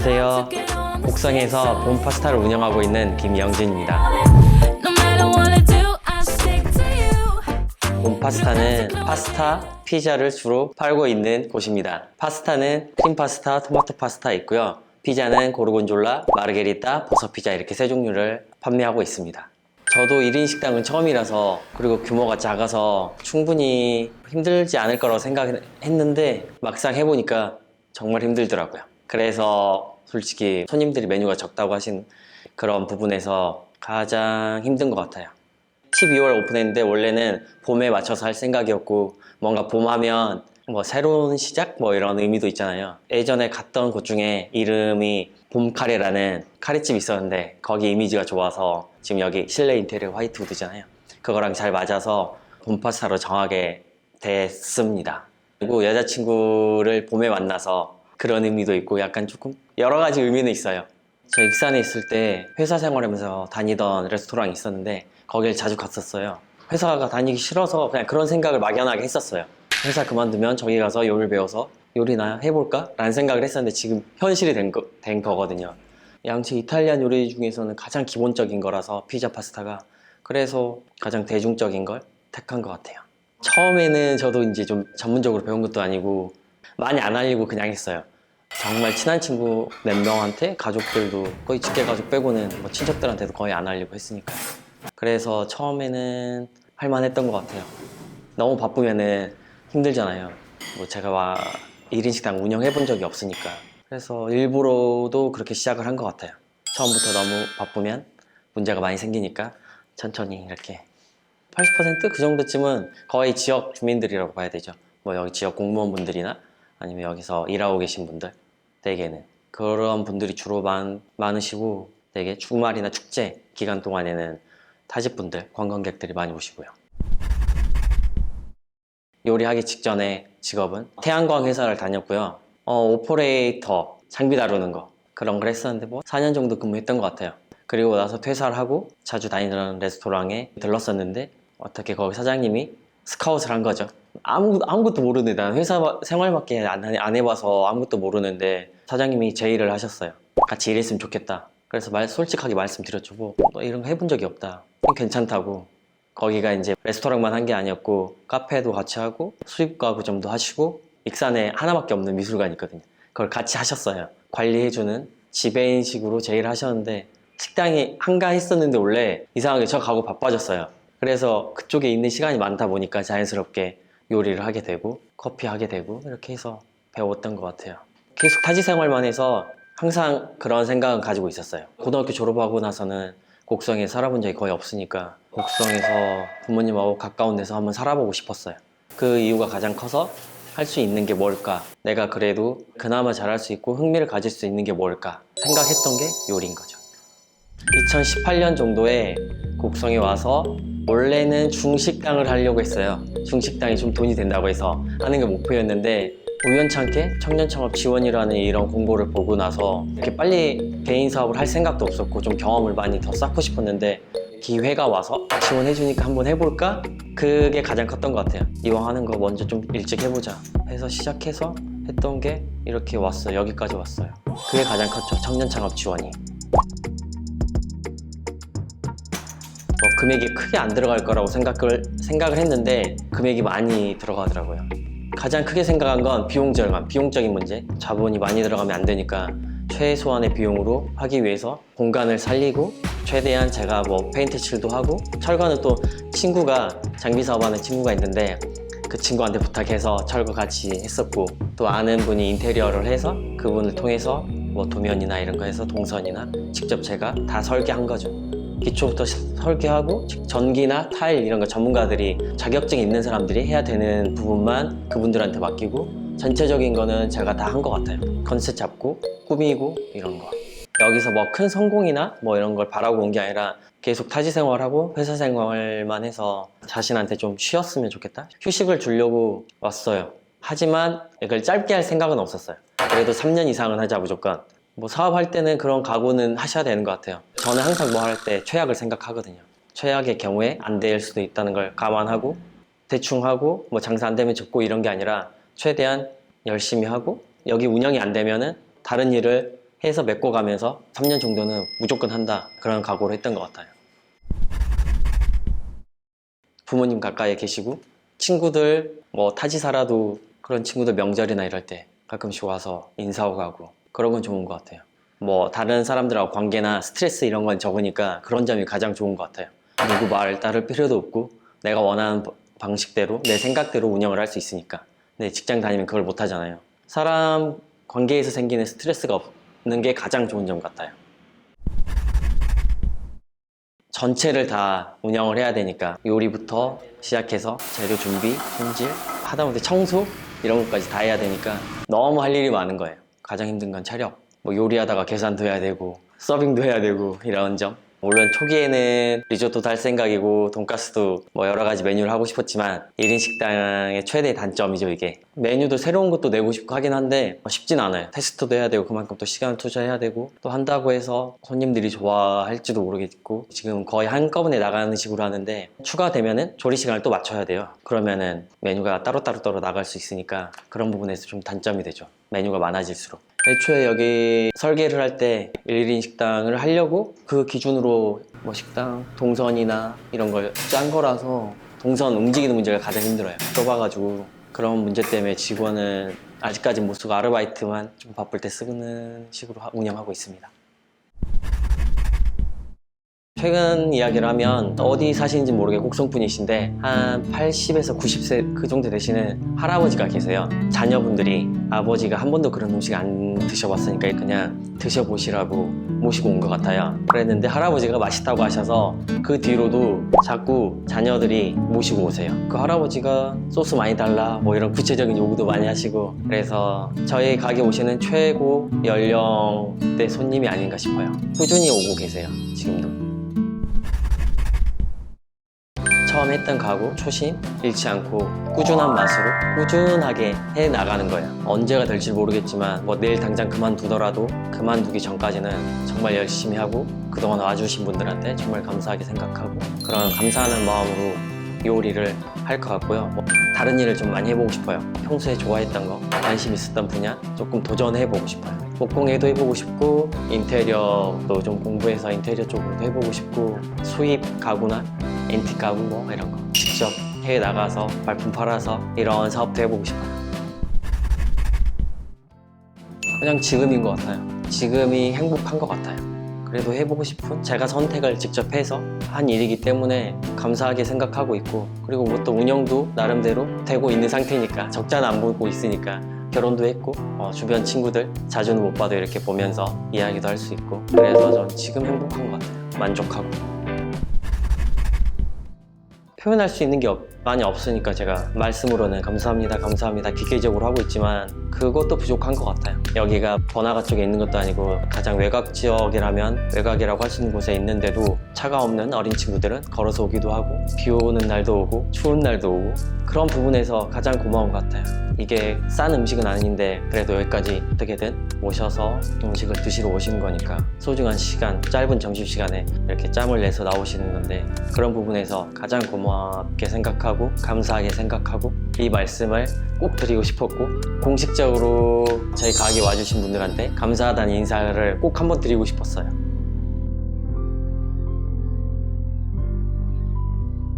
안녕하세요. 곡성에서 봄 파스타를 운영하고 있는 김영진입니다. 봄 파스타는 파스타, 피자를 주로 팔고 있는 곳입니다. 파스타는 크림 파스타, 토마토 파스타 있고요. 피자는 고르곤졸라, 마르게리따, 버섯 피자 이렇게 세 종류를 판매하고 있습니다. 저도 1인 식당은 처음이라서 그리고 규모가 작아서 충분히 힘들지 않을 거라고 생각했는데 막상 해보니까 정말 힘들더라고요. 그래서 솔직히 손님들이 메뉴가 적다고 하신 그런 부분에서 가장 힘든 것 같아요. 12월 오픈했는데 원래는 봄에 맞춰서 할 생각이었고 뭔가 봄 하면 뭐 새로운 시작 뭐 이런 의미도 있잖아요. 예전에 갔던 곳 중에 이름이 봄카레라는 카레집이 있었는데 거기 이미지가 좋아서 지금 여기 실내 인테리어 화이트우드잖아요. 그거랑 잘 맞아서 봄파스타로 정하게 됐습니다. 그리고 여자친구를 봄에 만나서 그런 의미도 있고 약간 조금 여러 가지 의미는 있어요. 저 익산에 있을 때 회사 생활하면서 다니던 레스토랑이 있었는데 거길 자주 갔었어요. 회사가 다니기 싫어서 그냥 그런 생각을 막연하게 했었어요. 회사 그만두면 저기 가서 요리를 배워서 요리나 해볼까? 라는 생각을 했었는데 지금 현실이 된, 거, 된 거거든요. 양치 이탈리안 요리 중에서는 가장 기본적인 거라서 피자 파스타가 그래서 가장 대중적인 걸 택한 것 같아요. 처음에는 저도 이제 좀 전문적으로 배운 것도 아니고 많이 안 알리고 그냥 했어요. 정말 친한 친구 몇 명한테 가족들도 거의 직계 가족 빼고는 뭐 친척들한테도 거의 안 알리고 했으니까. 그래서 처음에는 할만했던 것 같아요. 너무 바쁘면은 힘들잖아요. 뭐 제가 와 1인 식당 운영해 본 적이 없으니까. 그래서 일부러도 그렇게 시작을 한 것 같아요. 처음부터 너무 바쁘면 문제가 많이 생기니까 천천히 이렇게 80%그 정도쯤은 거의 지역 주민들이라고 봐야 되죠. 뭐 여기 지역 공무원분들이나 아니면 여기서 일하고 계신 분들 대개는 그런 분들이 주로 많, 많으시고 되게 주말이나 축제 기간 동안에는 타지 분들 관광객들이 많이 오시고요. 요리하기 직전에 직업은 태양광 회사를 다녔고요. 어, 오퍼레이터 장비 다루는 거 그런 걸 했었는데 뭐 4년 정도 근무했던 것 같아요. 그리고 나서 퇴사를 하고 자주 다니던 레스토랑에 들렀었는데 어떻게 거기 사장님이 스카웃을 한 거죠. 아무, 아무것도 모르는데 난 회사 생활밖에 안, 안 해봐서 아무것도 모르는데 사장님이 제의를 하셨어요. 같이 일했으면 좋겠다. 그래서 말, 솔직하게 말씀드렸죠. 뭐, 너 이런 거 해본 적이 없다. 괜찮다고. 거기가 이제 레스토랑만 한 게 아니었고 카페도 같이 하고 수입 가구점도 하시고 익산에 하나밖에 없는 미술관이 있거든요. 그걸 같이 하셨어요. 관리해주는 지배인식으로 제의를 하셨는데 식당이 한가했었는데 원래 이상하게 저 가고 바빠졌어요. 그래서 그쪽에 있는 시간이 많다 보니까 자연스럽게 요리를 하게 되고 커피 하게 되고 이렇게 해서 배웠던 것 같아요. 계속 타지 생활만 해서 항상 그런 생각은 가지고 있었어요. 고등학교 졸업하고 나서는 곡성에 살아본 적이 거의 없으니까 곡성에서 부모님하고 가까운 데서 한번 살아보고 싶었어요. 그 이유가 가장 커서 할 수 있는 게 뭘까? 내가 그래도 그나마 잘할 수 있고 흥미를 가질 수 있는 게 뭘까? 생각했던 게 요리인 거죠. 2018년 정도에 곡성에 와서 원래는 중식당을 하려고 했어요. 중식당이 좀 돈이 된다고 해서 하는 게 목표였는데 우연찮게 청년창업 지원이라는 이런 공고를 보고 나서 이렇게 빨리 개인 사업을 할 생각도 없었고 좀 경험을 많이 더 쌓고 싶었는데 기회가 와서 지원해주니까 한번 해볼까? 그게 가장 컸던 것 같아요. 이왕 하는 거 먼저 좀 일찍 해보자 해서 시작해서 했던 게 이렇게 왔어요. 여기까지 왔어요. 그게 가장 컸죠. 청년창업 지원이. 금액이 크게 안 들어갈 거라고 생각을 생각을 했는데 금액이 많이 들어가더라고요. 가장 크게 생각한 건 비용 절감, 비용적인 문제. 자본이 많이 들어가면 안 되니까 최소한의 비용으로 하기 위해서 공간을 살리고 최대한 제가 뭐 페인트 칠도 하고 철거는 또 친구가 장비 사업하는 친구가 있는데 그 친구한테 부탁해서 철거 같이 했었고 또 아는 분이 인테리어를 해서 그분을 통해서 뭐 도면이나 이런 거 해서 동선이나 직접 제가 다 설계한 거죠. 기초부터 시- 설계하고 전기나 타일 이런 거 전문가들이 자격증 있는 사람들이 해야 되는 부분만 그분들한테 맡기고 전체적인 거는 제가 다 한 것 같아요. 컨셉 잡고 꾸미고 이런 거. 여기서 뭐 큰 성공이나 뭐 이런 걸 바라고 온 게 아니라 계속 타지 생활하고 회사 생활만 해서 자신한테 좀 쉬었으면 좋겠다. 휴식을 주려고 왔어요. 하지만 이걸 짧게 할 생각은 없었어요. 그래도 3년 이상은 하자 무조건. 뭐 사업할 때는 그런 각오는 하셔야 되는 것 같아요. 저는 항상 뭐 할 때 최악을 생각하거든요. 최악의 경우에 안 될 수도 있다는 걸 감안하고 대충 하고 뭐 장사 안 되면 접고 이런 게 아니라 최대한 열심히 하고 여기 운영이 안 되면은 다른 일을 해서 메꿔 가면서 3년 정도는 무조건 한다 그런 각오를 했던 것 같아요. 부모님 가까이에 계시고 친구들 뭐 타지 살아도 그런 친구들 명절이나 이럴 때 가끔씩 와서 인사하고 가고 그런 건 좋은 것 같아요. 뭐 다른 사람들하고 관계나 스트레스 이런 건 적으니까 그런 점이 가장 좋은 것 같아요. 누구 말 따를 필요도 없고 내가 원하는 바- 방식대로 내 생각대로 운영을 할 수 있으니까. 근데 직장 다니면 그걸 못 하잖아요. 사람 관계에서 생기는 스트레스가 없는 게 가장 좋은 점 같아요. 전체를 다 운영을 해야 되니까 요리부터 시작해서 재료 준비, 손질, 하다못해 청소 이런 것까지 다 해야 되니까 너무 할 일이 많은 거예요. 가장 힘든 건 차력. 뭐 요리하다가 계산도 해야 되고 서빙도 해야 되고 이런 점. 물론 초기에는 리조또도 할 생각이고 돈가스도 뭐 여러 가지 메뉴를 하고 싶었지만 1인 식당의 최대 단점이죠 이게. 메뉴도 새로운 것도 내고 싶고 하긴 한데 쉽진 않아요. 테스트도 해야 되고 그만큼 또 시간을 투자해야 되고 또 한다고 해서 손님들이 좋아할지도 모르겠고 지금 거의 한꺼번에 나가는 식으로 하는데 추가되면은 조리 시간을 또 맞춰야 돼요. 그러면은 메뉴가 따로따로 따로 나갈 수 있으니까 그런 부분에서 좀 단점이 되죠. 메뉴가 많아질수록 애초에 여기 설계를 할때 1인 식당을 하려고 그 기준으로 뭐 식당 동선이나 이런 걸 짠 거라서 동선 움직이는 문제가 가장 힘들어요. 좁아가지고 그런 문제 때문에 직원은 아직까지 못 쓰고 아르바이트만 좀 바쁠 때 쓰는 식으로 하- 운영하고 있습니다. 최근 이야기를 하면 어디 사시는지 모르게 곡성분이신데 한 80에서 90세 그 정도 되시는 할아버지가 계세요. 자녀분들이 아버지가 한 번도 그런 음식 안 드셔봤으니까 그냥 드셔보시라고 모시고 온 것 같아요. 그랬는데 할아버지가 맛있다고 하셔서 그 뒤로도 자꾸 자녀들이 모시고 오세요. 그 할아버지가 소스 많이 달라 뭐 이런 구체적인 요구도 많이 하시고 그래서 저희 가게 오시는 최고 연령대 손님이 아닌가 싶어요. 꾸준히 오고 계세요. 지금도. 처음 했던 가구 초심 잃지 않고 꾸준한 맛으로 꾸준하게 해 나가는 거예요. 언제가 될지 모르겠지만 뭐 내일 당장 그만두더라도 그만두기 전까지는 정말 열심히 하고 그동안 와주신 분들한테 정말 감사하게 생각하고 그런 감사하는 마음으로 요리를 할 것 같고요. 뭐 다른 일을 좀 많이 해보고 싶어요. 평소에 좋아했던 거, 관심 있었던 분야 조금 도전해보고 싶어요. 목공예도 해보고 싶고 인테리어도 좀 공부해서 인테리어 쪽으로도 해보고 싶고 수입 가구나 앤틱 가구 뭐 이런 거 직접 해외 나가서 발품 팔아서 이런 사업도 해보고 싶어요. 그냥 지금인 것 같아요. 지금이 행복한 것 같아요. 그래도 해보고 싶은 제가 선택을 직접 해서 한 일이기 때문에 감사하게 생각하고 있고 그리고 뭐또 운영도 나름대로 되고 있는 상태니까 적자는 안 보고 있으니까 결혼도 했고 어, 주변 친구들 자주는 못 봐도 이렇게 보면서 이야기도 할 수 있고 그래서 전 지금 행복한 것 같아요. 만족하고 표현할 수 있는 게 없- 많이 없으니까 제가 말씀으로는 감사합니다, 감사합니다 기계적으로 하고 있지만 그것도 부족한 것 같아요. 여기가 번화가 쪽에 있는 것도 아니고 가장 외곽 지역이라면 외곽이라고 있는 곳에 있는데도 차가 없는 어린 친구들은 걸어서 오기도 하고 비 오는 날도 오고 추운 날도 오고 그런 부분에서 가장 고마운 것 같아요. 이게 싼 음식은 아닌데 그래도 여기까지 어떻게든 오셔서 음식을 드시러 오시는 거니까 소중한 시간, 짧은 점심시간에 이렇게 짬을 내서 나오시는 건데 그런 부분에서 가장 고맙게 생각하고 감사하게 생각하고 이 말씀을 꼭 드리고 싶었고 공식적으로 저희 가게 와주신 분들한테 감사하다는 인사를 꼭 한번 드리고 싶었어요.